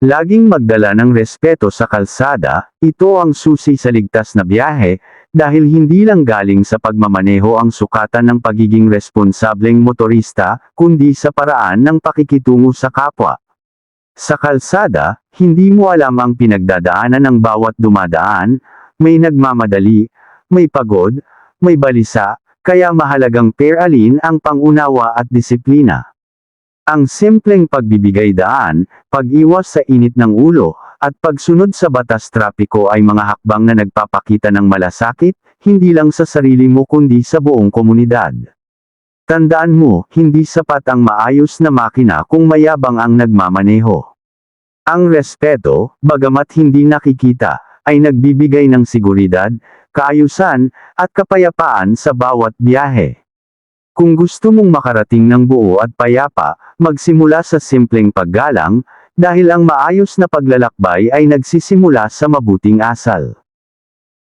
Laging magdala ng respeto sa kalsada, ito ang susi sa ligtas na biyahe, dahil hindi lang galing sa pagmamaneho ang sukatan ng pagiging responsableng motorista, kundi sa paraan ng pakikitungo sa kapwa. Sa kalsada, hindi mo alam ang pinagdadaanan ng bawat dumadaan, may nagmamadali, may pagod, may balisa, kaya mahalagang peralin ang pangunawa at disiplina. Ang simpleng pagbibigay daan, pag-iwas sa init ng ulo, at pagsunod sa batas trapiko ay mga hakbang na nagpapakita ng malasakit, hindi lang sa sarili mo kundi sa buong komunidad. Tandaan mo, hindi sapat ang maayos na makina kung mayabang ang nagmamaneho. Ang respeto, bagamat hindi nakikita, ay nagbibigay ng seguridad, kaayusan, at kapayapaan sa bawat biyahe. Kung gusto mong makarating ng buo at payapa, magsimula sa simpleng paggalang, dahil ang maayos na paglalakbay ay nagsisimula sa mabuting asal.